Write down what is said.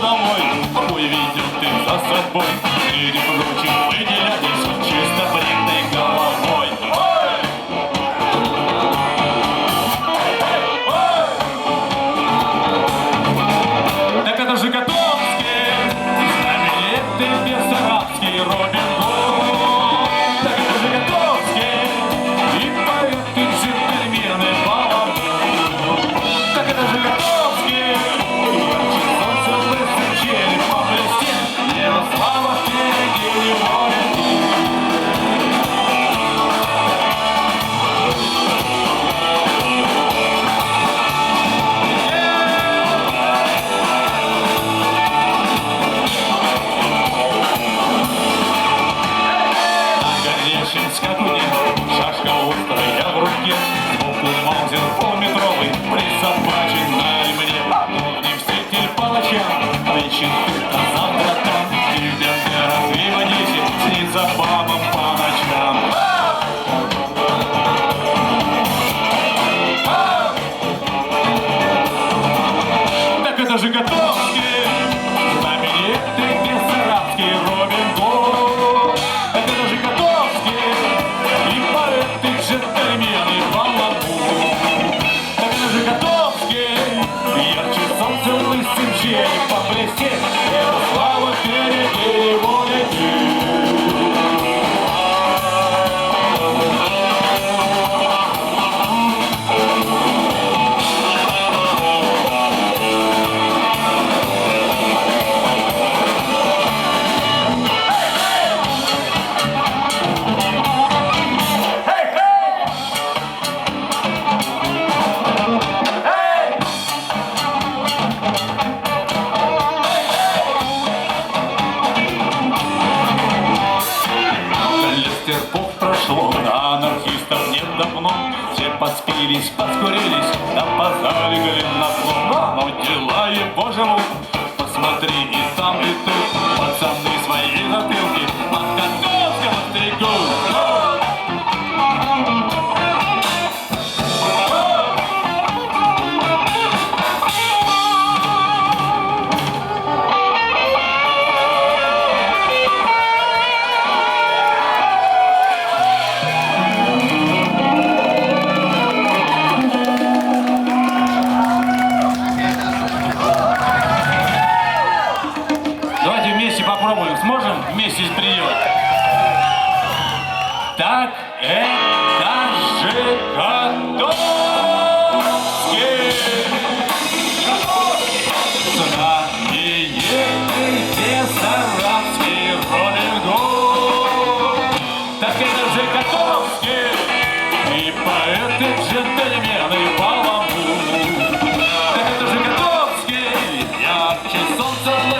дорогу домой Увидел ты за собой. Среди прочих выделяйся чисто принцип горячем скакуне шашка острая в руке. Сбоку Маузер полметровый присобачен на ремне Но не встретили палача, причин тут, а завтра там И в Бендерах и в Одессе снится бабам по ночам. Так это же Котовский, поспились, поскурились, опоздали на флот. Но дела его живут, посмотри и там, и тут. весь из приема. Так это же Котовский! Знамение бессарабский Робин Так это же Котовский! И поэты джентльмены по Так это же Котовский! Ярче солнце.